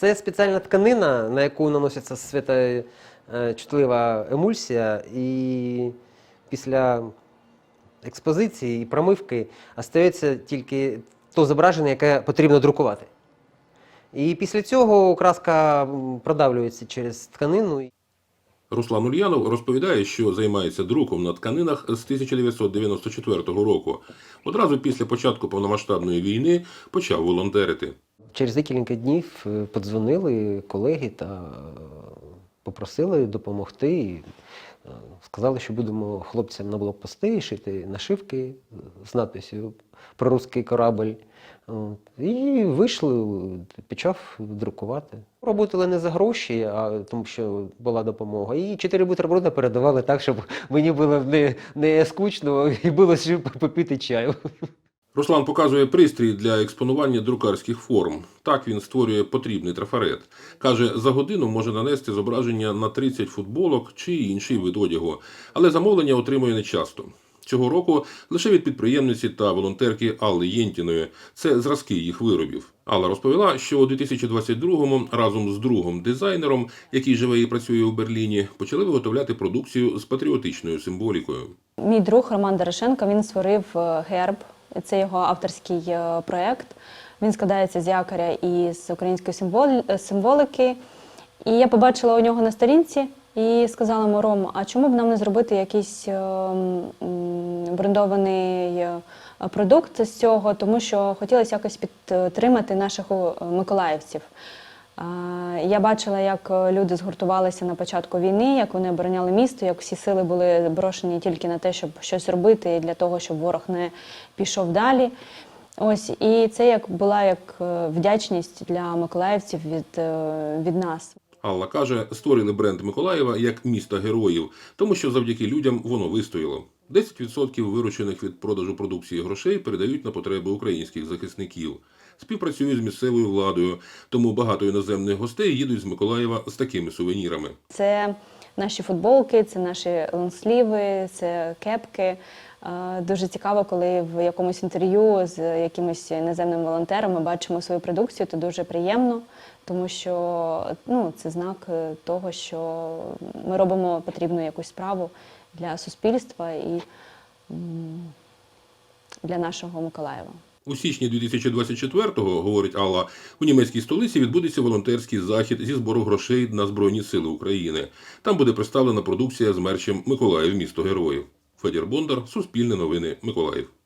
Це спеціальна тканина, на яку наноситься світочутлива емульсія, і після експозиції і промивки остається тільки то зображення, яке потрібно друкувати. І після цього краска продавлюється через тканину. Руслан Ульянов розповідає, що займається друком на тканинах з 1994 року. Одразу після початку повномасштабної війни почав волонтерити. Через декілька днів е, подзвонили колеги та е, попросили допомогти. І, е, Сказали, що будемо хлопцям на блокпости шити нашивки з надписю про русський корабль. І вийшли, почав друкувати. Роботали не за гроші, а тому що була допомога. І чотири бутерброди передавали так, щоб мені було не, не скучно і було що попити чаю. Руслан показує пристрій для експонування друкарських форм. Так він створює потрібний трафарет. Каже, за годину може нанести зображення на 30 футболок чи інший вид одягу, але замовлення отримує нечасто. Цього року лише від підприємниці та волонтерки Алли Єнтіної. Це зразки їх виробів. Алла розповіла, що у 2022-му разом з другом дизайнером, який живе і працює у Берліні, почали виготовляти продукцію з патріотичною символікою. Мій друг Роман Дорошенко він створив е, герб. Це його авторський е, проєкт. Він складається з якоря і з української символ- е, символики. І я побачила у нього на сторінці і сказала йому, а чому б нам не зробити якийсь е, брендований продукт з цього, тому що хотілося якось підтримати наших миколаївців. Я бачила, як е, люди згуртувалися на початку війни, як вони обороняли місто, як всі сили були брошені тільки на те, щоб щось робити, і для того, щоб ворог не пішов далі. Ось і це як була як е, вдячність для миколаївців від, е, від нас. Алла каже, створили бренд Миколаєва як міста героїв, тому що завдяки людям воно вистояло. 10% виручених від продажу продукції грошей передають на потреби українських захисників. Співпрацюють з місцевою владою, тому багато іноземних гостей їдуть з Миколаєва з такими сувенірами. Це наші футболки, це наші лонсліви, це кепки. Е, Дуже цікаво, коли в якомусь інтерв'ю з якимось іноземним волонтером ми бачимо свою продукцію, це дуже приємно, тому що ну, це знак е, того, що ми робимо потрібну якусь справу для суспільства і для нашого Миколаєва. У січні 2024-го, говорить Алла, у німецькій столиці відбудеться волонтерський захід зі збору грошей на Збройні Сили України. Там буде представлена продукція з мерчем Миколаїв місто героїв. Федір Бондар, Суспільне новини, Миколаїв.